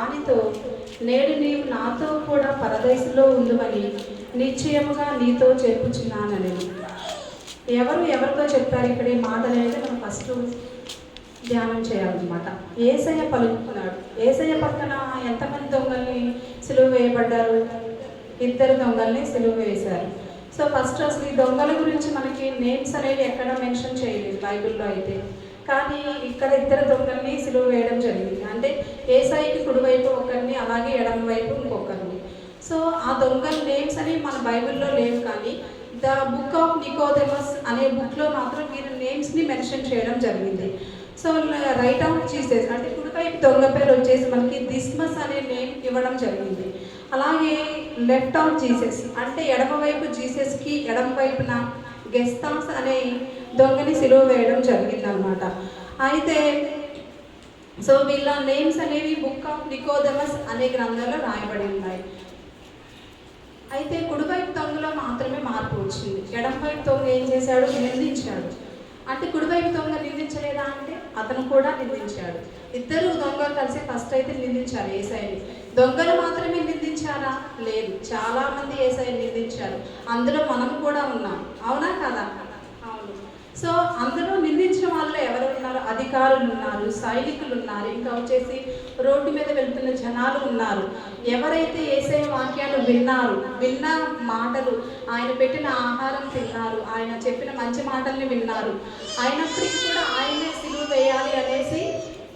వానితో నేడు నీవు నాతో కూడా పరదేశంలో ఉందని నిశ్చయముగా నీతో చేర్పుచున్నానని ఎవరు ఎవరితో చెప్పారు? ఇక్కడ ఈ మాట అనేది మనం ఫస్ట్ ధ్యానం చేయాలన్నమాట. ఏసయ్య పలుకున్నాడు ఏసయ్య పక్కన ఎంతమంది దొంగల్ని సిలువ వేయబడ్డారు? ఇద్దరు దొంగల్ని సిలువ వేశారు. సో ఫస్ట్ అసలు ఈ దొంగల గురించి మనకి నేమ్స్ అనేవి ఎక్కడ మెన్షన్ చేయలేదు బైబిల్లో అయితే. కానీ ఇక్కడ ఇద్దరు దొంగల్ని సిలువ వేయడం జరిగింది. అంటే ఏసాయికి కుడివైపు ఒకరిని అలాగే ఎడమ వైపు ఇంకొకరిని. సో ఆ దొంగల నేమ్స్ అని మన బైబిల్లో లేవు కానీ ద బుక్ ఆఫ్ నికోదెమస్ అనే బుక్లో మాత్రం వీరి నేమ్స్ని మెన్షన్ చేయడం జరిగింది. సో రైట్ ఆఫ్ జీసస్ అంటే కుడివైపు దొంగ పేరు వచ్చేసి మనకి దిస్మస్ అనే నేమ్ ఇవ్వడం జరిగింది. అలాగే లెఫ్ట్ ఆఫ్ జీసస్ అంటే ఎడమ వైపు జీసస్కి ఎడమ వైపున గెస్తాస్ అనే దొంగని సిలువ వేయడం జరిగింది అనమాట అయితే సో వీళ్ళ నేమ్స్ అనేవి బుక్ ఆఫ్ నికోదమస్ అనే గ్రంథంలో రాయబడి ఉన్నాయి. అయితే కుడివైపు తొంగలో మాత్రమే మార్పు వచ్చింది. ఎడంవైపు తొంగ ఏం చేశాడు? నిందించాడు. అంటే కుడివైపు దొంగ నిందించలేదా అంటే అతను కూడా నిందించాడు. ఇద్దరు దొంగలు కలిసి ఫస్ట్ అయితే నిందించారు ఏసైని. దొంగలు మాత్రమే నిందించారా? లేదు. చాలామంది ఏసైని నిందించారు. అందులో మనం కూడా ఉన్నాం. అవునా కదా? సో అందులో నిందించిన వాళ్ళు ఎవరు ఉన్నారు? అధికారులు ఉన్నారు సైనికులు ఉన్నారు ఇంకా వచ్చేసి రోడ్డు మీద వెళ్తున్న జనాలు ఉన్నారు. ఎవరైతే ఏసే వాక్యాలు విన్నారు విన్న మాటలు ఆయన పెట్టిన ఆహారం తిన్నారు ఆయన చెప్పిన మంచి మాటల్ని విన్నారు. అయినప్పటికీ కూడా ఆయనే సిలువ వేయాలి అనేసి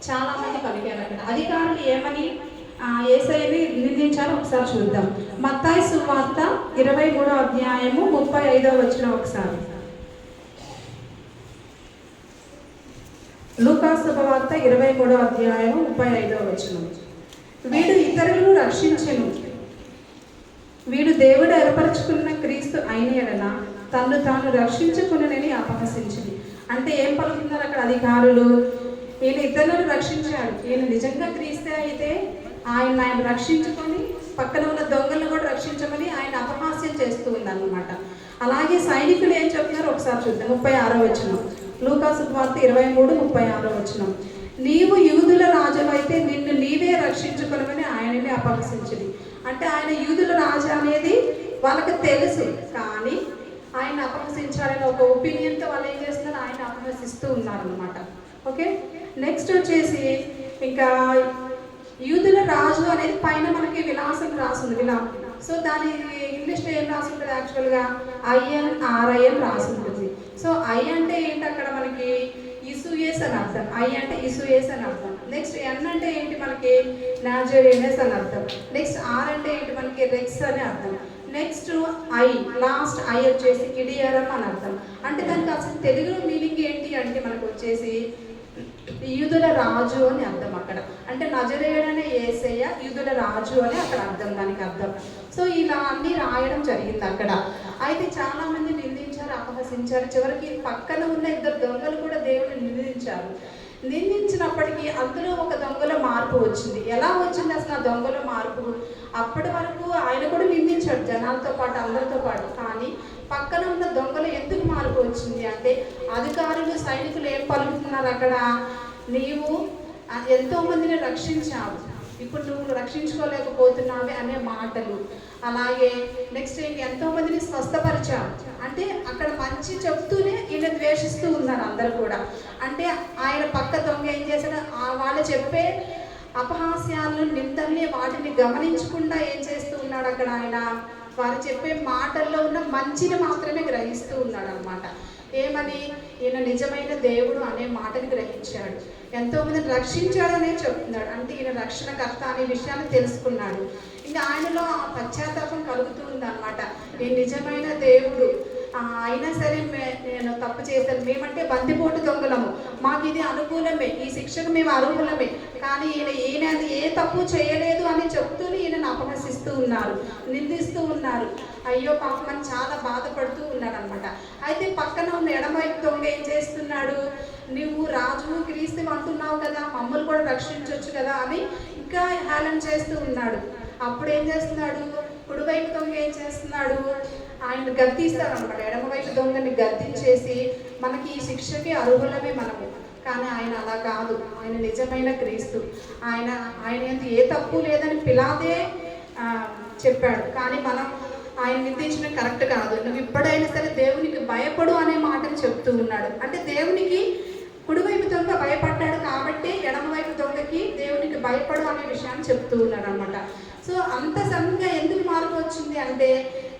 చాలా మంది పలికారు అక్కడ అధికారులు ఏమని ఏసైని నిందించారో ఒకసారి చూద్దాం. మత్తాయి సువార్త ఇరవై మూడో అధ్యాయము ముప్పై ఐదో వచ్చిన ఒకసారి. లూకా శుభవార్త ఇరవై మూడో అధ్యాయము ముప్పై ఐదో వచనం. వీడు ఇతరులను రక్షించను. వీడు దేవుడు ఏర్పరచుకున్న క్రీస్తు అయిన ఎడల తను తాను రక్షించుకునని అపహసించింది. అంటే ఏం పలుకుతున్నారు అక్కడ అధికారులు? ఈయన ఇతరులను రక్షించాడు. ఈయన నిజంగా క్రీస్తే అయితే ఆయన ఆయన రక్షించుకొని పక్కన ఉన్న దొంగలను కూడా రక్షించమని ఆయన అపహాస్యం చేస్తూ ఉందన్నమాట. అలాగే సైనికులు ఏం చెప్తున్నారు? ఒకసారి చూద్దాం. ముప్పై ఆరో వచ్చినాం లూకాసు వార్త ఇరవై మూడు ముప్పై ఆరో వచనం నీవు యూదుల రాజు నిన్ను నీవే రక్షించుకోనమని ఆయనని అపహసించింది అంటే ఆయన యూదుల రాజు అనేది వాళ్ళకి తెలుసు కానీ ఆయన అపహసించాలని ఒక ఒపీనియన్తో వాళ్ళు ఏం చేస్తున్నారు? ఆయన అపహసిస్తూ ఉన్నారనమాట ఓకే? నెక్స్ట్ వచ్చేసి ఇంకా యూదుల రాజు అనేది పైన మనకి విలాసం రాసింది విలాసం. సో దాని ఇంగ్లీష్లో ఏం రాసి ఉంటుంది యాక్చువల్గా ఐఎన్ ఆర్ఐఎన్ రాసి ఉంటుంది సో ఐ అంటే ఏంటి అక్కడ మనకి? ఇసుయేస్ అని అర్థం. ఐ అంటే ఇసుయేస్ అని అర్థం. నెక్స్ట్ ఎన్ అంటే ఏంటి మనకి? నాజరేనస్ అని అర్థం. నెక్స్ట్ ఆర్ అంటే ఏంటి మనకి? రెక్స్ అని అర్థం. నెక్స్ట్ ఐ లాస్ట్ ఐ వచ్చేసి ఇడియరం అని అర్థం. అంటే దానికి అసలు తెలుగులో మీనింగ్ ఏంటి అంటే మనకు వచ్చేసి యూదుల రాజు అని అర్థం అక్కడ. అంటే నజరేయుడనే ఏసయ్య యూదుల రాజు అని అక్కడ అర్థం దానికి అర్థం. సో ఇలా అన్ని రాయడం జరిగింది అక్కడ. అయితే చాలా మంది నిందించారు అపహసించారు చివరికి పక్కన ఉన్న ఇద్దరు దొంగలు కూడా దేవుని నిందించారు. నిందించినప్పటికీ అందులో ఒక దొంగలో మార్పు వచ్చింది. ఎలా వచ్చింది అసలు ఆ దొంగలో మార్పు? అప్పటి వరకు ఆయన కూడా నిందించాడు జనాలతో పాటు అందరితో పాటు. కానీ పక్కన ఉన్న దొంగలు ఎందుకు మార్పు వచ్చింది అంటే అధికారులు సైనికులు ఏం పలుకుతున్నారు అక్కడ? నీవు ఎంతోమందిని ఎంతో మందిని రక్షించావు. ఇప్పుడు నువ్వు రక్షించుకోలేకపోతున్నావే అనే మాటలు. అలాగే నెక్స్ట్ ఏంటి ఎంతో మందిని అంటే అక్కడ మంచి చెప్తూనే ఈయన ద్వేషిస్తూ ఉన్నారు అందరు కూడా. అంటే ఆయన పక్క దొంగ ఏం చేశాడు? ఆ వాళ్ళు చెప్పే అపహాస్యాలను నిందల్ని వాటిని గమనించకుండా ఏం చేస్తూ ఉన్నాడు అక్కడ ఆయన? వారు చెప్పే మాటల్లో ఉన్న మంచిని మాత్రమే గ్రహిస్తూ ఉన్నాడు అనమాట ఏమని? ఈయన నిజమైన దేవుడు అనే మాటని గ్రహించాడు. ఎంతో మందిని రక్షించాడనే చెప్తున్నాడు. అంటే ఈయన రక్షణకర్త అనే విషయాన్ని తెలుసుకున్నాడు. ఇంకా ఆయనలో ఆ పశ్చాత్తాపం కలుగుతుంది అనమాట ఈ నిజమైన దేవుడు అయినా సరే మే- నేను తప్పు చేశాను. మేమంటే బంతిపోటు దొంగలము. మాకు ఇది అనుకూలమే. ఈ శిక్షకు మేము అర్హులమే. కానీ ఈయన ఈయన అది ఏ తప్పు చేయలేదు అని చెప్తూనే ఈయనను అపహసిస్తూ ఉన్నారు. నిందిస్తూ ఉన్నారు. అయ్యో పాపం అని చాలా బాధపడుతూ ఉన్నాడనమాట అయితే పక్కన ఉన్న ఎడమవైపు దొంగ ఏం చేస్తున్నాడు? నువ్వు రాజు క్రీస్తు అంటున్నావు కదా మమ్మల్ని కూడా రక్షించవచ్చు కదా అని ఇంకా హేళన చేస్తూ ఉన్నాడు. అప్పుడు ఏం చేస్తున్నాడు? కుడివైపు దొంగ ఏం చేస్తున్నాడు? ఆయన గద్దిస్తాడు అనమాట ఎడమవైపు దొంగని గద్దించేసి మనకి ఈ శిక్షకి అర్హులమే మనము. కానీ ఆయన అలా కాదు. ఆయన నిజమైన క్రీస్తు. ఆయన ఆయన ఏ తప్పు లేదని పిలాదే చెప్పాడు. కానీ మనం ఆయన నిందించడం కరెక్ట్ కాదు. నువ్వు ఇప్పుడైనా సరే దేవునికి భయపడు అనే మాటను చెప్తూ ఉన్నాడు. అంటే దేవునికి కుడివైపు దొంగ భయపడ్డాడు కాబట్టి ఎడమవైపు దొంగకి దేవునికి భయపడు అనే విషయాన్ని చెప్తూ ఉన్నాడు అనమాట సో అంత సడన్గా ఎందుకు మార్పు వచ్చింది అంటే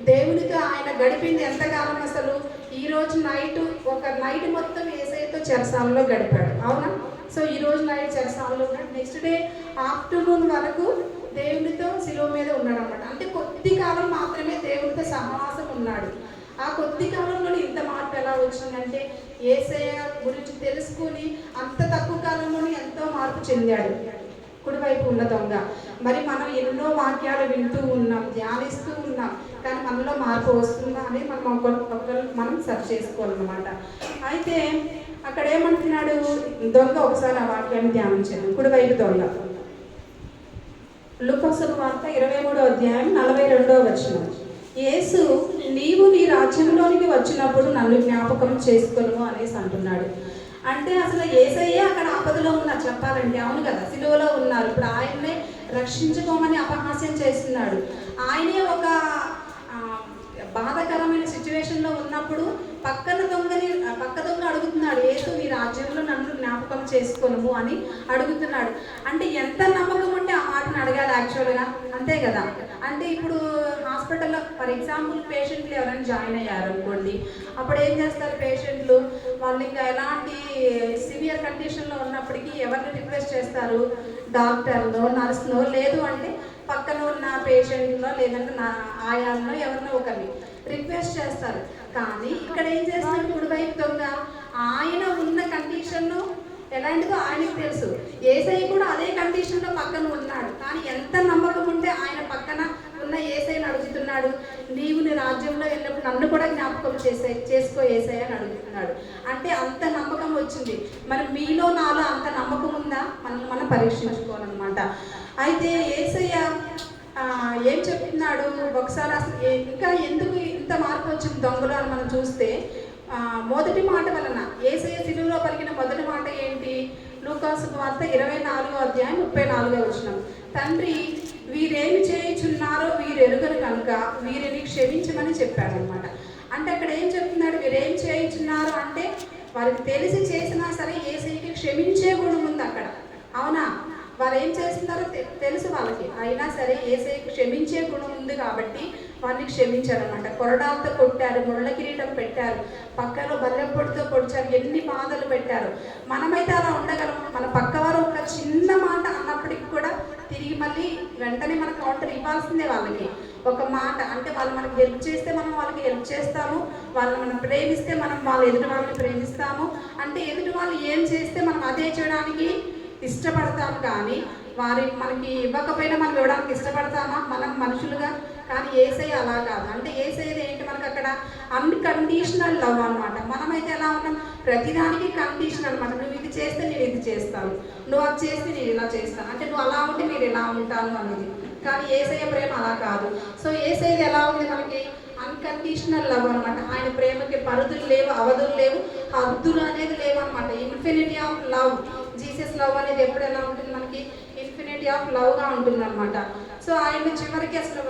దేవునితో ఆయన గడిపింది ఎంతకాలం అసలు? ఈ రోజు నైట్ ఒక నైట్ మొత్తం ఏసైతో చెరసాలలో గడిపాడు. అవునా? సో ఈ రోజు నైట్ చెరసాలలో ఉన్నాడు. నెక్స్ట్ డే ఆఫ్టర్నూన్ వరకు దేవునితో శిలువ మీద ఉన్నాడు అనమాట అంటే కొద్ది కాలం మాత్రమే దేవునితో సహవాసం ఉన్నాడు. ఆ కొద్ది కాలంలోనే ఇంత మార్పు ఎలా వచ్చిందంటే ఏసయ్య గురించి తెలుసుకుని అంత తక్కువ కాలంలోనే ఎంతో మార్పు చెందాడు. కుడివైపు ఉన్న దొంగ. మరి మనం ఎన్నో వాక్యాలు వింటూ ఉన్నాం ధ్యానిస్తూ ఉన్నాం కానీ మనలో మార్పు వస్తుందా అని మనం ఒకరు ఒకరు మనం సెర్చ్ చేసుకోవాలన్నమాట. అయితే అక్కడ ఏమంటున్నాడు? దొంగ ఒకసారి ఆ వాక్యాన్ని ధ్యానించాను కుడివైపు దొంగ. లుకోసుల వార్త ఇరవై మూడో అధ్యాయం నలభై రెండో వచనం. యేసు నీవు నీ రాజ్యంలోనికి వచ్చినప్పుడు నన్ను జ్ఞాపకం చేసుకొను అనేసి అంటున్నాడు. అంటే అసలు ఏసయ్యే అక్కడ ఆపదలో ఉన్నారు చెప్పాలంటే అవును కదా సిలువలో ఉన్నారు. ఇప్పుడు ఆయన్నే రక్షించుకోమని అపహాస్యం చేస్తున్నాడు. ఆయనే ఒక బాధాకరమైన సిచ్యువేషన్లో ఉన్నప్పుడు పక్కన దొంగని పక్క దొంగ అడుగుతున్నాడు ఏసు నీ రాజ్యంలో నన్ను జ్ఞాపకం చేసుకోను అని అడుగుతున్నాడు. అంటే ఎంత నమ్మకం అడగాలి యాక్చువల్గా అంతే కదా. అంటే ఇప్పుడు హాస్పిటల్లో ఫర్ ఎగ్జాంపుల్ పేషెంట్లు ఎవరైనా జాయిన్ అయ్యారు అనుకోండి అప్పుడు ఏం చేస్తారు పేషెంట్లు? వాళ్ళు ఇంకా ఎలాంటి సివియర్ కండిషన్లో ఉన్నప్పటికీ ఎవరిని రిక్వెస్ట్ చేస్తారు? డాక్టర్నో నర్స్నో? లేదు అంటే పక్కన ఉన్న పేషెంట్లో లేదంటే నా ఆయాలను ఎవరినో ఒకరిని రిక్వెస్ట్ చేస్తారు. కానీ ఇక్కడ ఏం చేస్తారు? కుడివైపు దొంగ. ఆయన ఉన్న కండిషన్ను ఎలాంటిదో ఆయనకు తెలుసు. ఏసై కూడా అదే కండిషన్లో పక్కన ఉన్నాడు. కానీ ఎంత నమ్మకం ఉంటే ఆయన పక్కన ఉన్న ఏసైని అడుగుతున్నాడు నీవు నీ రాజ్యంలో వెళ్ళినప్పుడు నన్ను కూడా జ్ఞాపకం చేసే చేసుకో ఏసై అని అడుగుతున్నాడు. అంటే అంత నమ్మకం వచ్చింది. మరి మీలో నాలో అంత నమ్మకం ఉందా? మనం మనం పరీక్షించుకోవాలన్నమాట. అయితే ఏసయ్య ఏం చెప్తున్నాడు? ఒకసారి అసలు ఇంకా ఎందుకు ఇంత మార్పు వచ్చింది దొంగలు అని మనం చూస్తే మొదటి మాట వలన ఏసయ సిలువులో పలికిన మొదటి మాట ఏంటి? లూకాసు వార్త ఇరవై నాలుగో అధ్యాయం ముప్పై నాలుగో వచ్చినాం తండ్రి వీరేమి చేయుచున్నారో వీరు ఎరుగరు కనుక వీరిని క్షమించమని చెప్పాడనమాట అంటే అక్కడ ఏం చెప్తున్నాడు? వీరేం చేయుచున్నారు అంటే వారికి తెలిసి చేసినా సరే ఏసైకి క్షమించే గుణం ఉంది అక్కడ. అవునా? వారు ఏం చేస్తున్నారో తె- తెలుసు వాళ్ళకి. అయినా సరే ఏసీకి క్షమించే గుణం ఉంది కాబట్టి వారిని క్షమించారనమాట కొరడాలతో కొట్టారు ముళ్ళ కిరీటం పెట్టారు పక్కలో బల్లెపొడితో పొడిచారు ఎన్ని బాధలు పెట్టారు. మనమైతే అలా ఉండగలం మన పక్కవారు ఒక చిన్న మాట అన్నప్పటికి కూడా తిరిగి మళ్ళీ వెంటనే మన కౌంటర్ ఇవ్వాల్సిందే వాళ్ళకి. ఒక మాట అంటే వాళ్ళు మనకి హెల్ప్ చేస్తే మనం వాళ్ళకి హెల్ప్ చేస్తాము. వాళ్ళని మనం ప్రేమిస్తే మనం వాళ్ళ ఎదుటి వాళ్ళని ప్రేమిస్తాము. అంటే ఎదుటి వాళ్ళు ఏం చేస్తే మనం అదే చేయడానికి ఇష్టపడతాం కానీ వారి మనకి ఇవ్వకపోయినా మనం ఇవ్వడానికి ఇష్టపడతామా? మనం మనుషులుగా కానీ ఏసై అలా కాదు. అంటే ఏసైది ఏంటి మనకు అక్కడ? అన్కండిషనల్ లవ్ అనమాట మనమైతే ఎలా ఉన్నాం? ప్రతిదానికి కండిషన్ అనమాట నువ్వు ఇది చేస్తే నేను ఇది చేస్తాను. నువ్వు అది చేస్తే నేను ఇలా చేస్తాను. అంటే నువ్వు అలా ఉంటే నేను ఇలా ఉంటాను అనేది కానీ ఏసయ్య ప్రేమ అలా కాదు. సో ఏసైది ఎలా ఉంది మనకి? అన్కండిషనల్ లవ్ అనమాట ఆయన ప్రేమకి పరిధులు లేవు అవధులు లేవు హద్దులు అనేది లేవు అనమాట infinity of love Jesus love అనేది ఎప్పుడు ఎలా ఉంటుంది? మనకి ఇన్ఫినిటీ ఆఫ్ లవ్గా ఉంటుంది అనమాట సో ఆయన చివరికి అసలు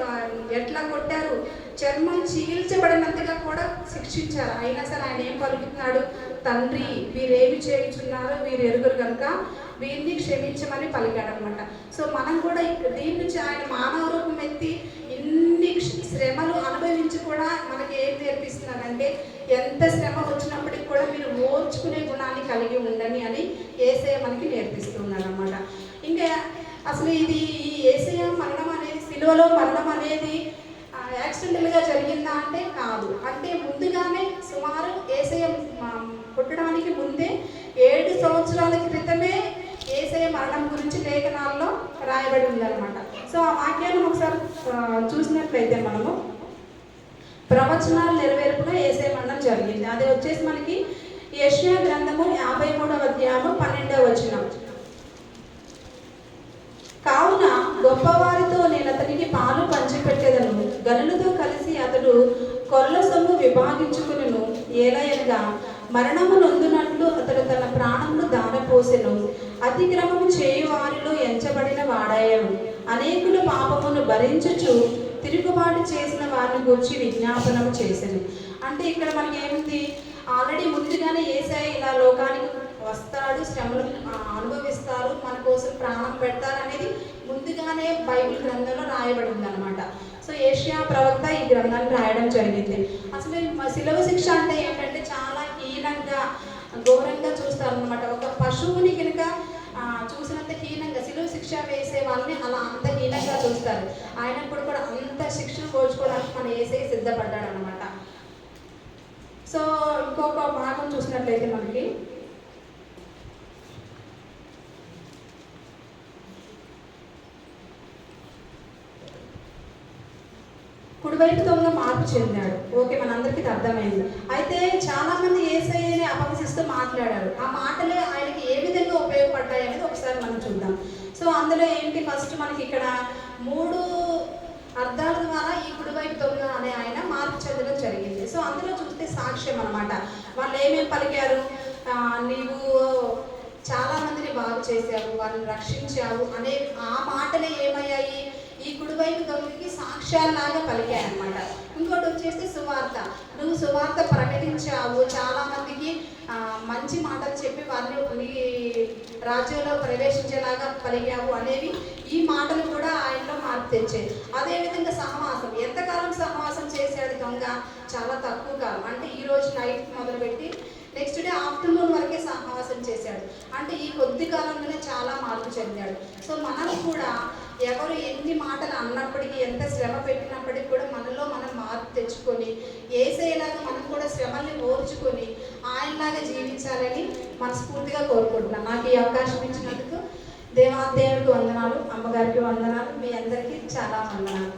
ఎట్లా కొట్టారు? చర్మం చీల్చబడినంతగా కూడా శిక్షించారు. అయినా సరే ఆయన ఏం పలుకుతున్నాడు? తండ్రి వీరేమి చేయించున్నారో? వీరు ఎరుగురు కనుక వీరిని క్షమించమని పలికాడనమాట సో మనం కూడా దీని నుంచి ఆయన మానవ రూపం ఎత్తి ఇన్ని శ్రమలు అనుభవించి కూడా మనకి ఏం నేర్పిస్తున్నారంటే ఎంత శ్రమ వచ్చినప్పటికి కూడా ఓర్చుకునే గుణాన్ని కలిగి ఉండండి అని ఏసయ మనకి నేర్పిస్తున్నాడు అనమాట ఇంకా అసలు ఇది ఈ ఏసయ మరణం అనేది సిలువలో మరణం అనేది యాక్సిడెంటల్గా జరిగిందా అంటే కాదు. అంటే ముందుగానే సుమారు ఏసయ పుట్టడానికి ముందే ఏడు సంవత్సరాల క్రితమే ఏసయ మరణం గురించి లేఖనాల్లో రాయబడి ఉందన్నమాట. సో ఆ వాక్యాన్ని ఒకసారి చూసినట్లయితే మనము ప్రవచనాలు నెరవేర్పుగా ఏసే మరణం జరిగింది. అది వచ్చేసి మనకి యశ్యా గ్రంథము యాభై మూడవ అధ్యాయము పన్నెండవ వచనం. కావున గొప్పవారితో నేను అతనికి పాలు పంచిపెట్టేదను. గనులతో కలిసి అతడు కొల్ల సొమ్ము విభాగించుకును ఏలయనగా మరణము నొందునట్లు అతడు తన ప్రాణమును దారపోసెను అతిక్రమము చేయువారిలో ఎంచబడిన వాడాయను అనేకులు పాపమును భరించుచు తిరుగుబాటు చేసిన వారిని గురించి విజ్ఞాపనము చేసింది అంటే ఇక్కడ మనకి ఏముంది ఆల్రెడీ ముందుగానే ఏసఐ ఇలా లోకానికి వస్తాడు శ్రమలు అనుభవిస్తారు మన కోసం ప్రాణం పెడతారు అనేది ముందుగానే బైబిల్ గ్రంథంలో రాయబడింది అనమాట సో ఏషియా ప్రవక్త ఈ గ్రంథాన్ని రాయడం జరిగింది. అసలు శిలవ శిక్ష అంటే ఏంటంటే చాలా హీనంగా ఘోరంగా చూస్తారు అనమాట ఒక పశువుని కనుక చూసినంత హీనంగా శిలువ శిక్ష వేసే వాళ్ళని అలా అంత హీనంగా చూస్తారు. ఆయనప్పుడు కూడా అంత శిక్షను పోల్చుకోవడానికి మన ఏసై సిద్ధపడ్డాడు అనమాట సో ఇంకొక భాగం చూసినట్లయితే మనకి కుడివైపు ఉన్న మార్పు చెందాడు. ఓకే మనందరికీ అర్థమైంది. అయితే చాలా మంది ఏసఐని అపహసిస్తూ మాట్లాడారు. ఆ మాటలే ఆయనకి ఏ విధంగా ఉపయోగపడ్డాయి అనేది ఒకసారి మనం చూద్దాం. సో అందులో ఏంటి? ఫస్ట్ మనకి ఇక్కడ మూడు అర్థాల ద్వారా ఈ కుడివైపు దొంగ అనే ఆయన మార్పు చెందడం జరిగింది. సో అందులో చూస్తే సాక్ష్యం అనమాట వాళ్ళు ఏమేమి పలికారు? నీవు చాలా మందిని బాగు చేశావు వాళ్ళని రక్షించావు అనే ఆ మాటలే ఏమయ్యాయి? ఈ కుడివైపు గౌరికి సాక్ష్యాల్లాగా పలికాయి అనమాట చేస్తే సువార్త. నువ్వు సువార్త ప్రకటించావు. చాలా మందికి మంచి మాటలు చెప్పి వారిని నీ రాజ్యంలో ప్రవేశించేలాగా కలిగావు అనేవి ఈ మాటలు కూడా ఆయనలో మార్పు తెచ్చాయి. అదేవిధంగా సహవాసం. ఎంతకాలం సహవాసం చేశాడు దొంగ? చాలా తక్కువ కాలం. అంటే ఈ రోజు నైట్ మొదలుపెట్టి నెక్స్ట్ డే ఆఫ్టర్నూన్ వరకే సహవాసం చేశాడు. అంటే ఈ కొద్ది కాలంలోనే చాలా మార్పు చెందాడు. సో మనం కూడా ఎవరు ఎన్ని మాటలు అన్నప్పటికీ ఎంత శ్రమ పెట్టినప్పటికీ కూడా మనలో మనం మార్పు తెచ్చుకొని ఏసేలాగా మనం కూడా శ్రమల్ని ఓర్చుకొని ఆయనలాగా జీవించాలని మనస్ఫూర్తిగా కోరుకుంటున్నాను నాకు ఈ అవకాశం ఇచ్చినందుకు దేవాదేవుడికి వందనాలు అమ్మగారికి వందనాలు మీ అందరికీ చాలా వందనాలు.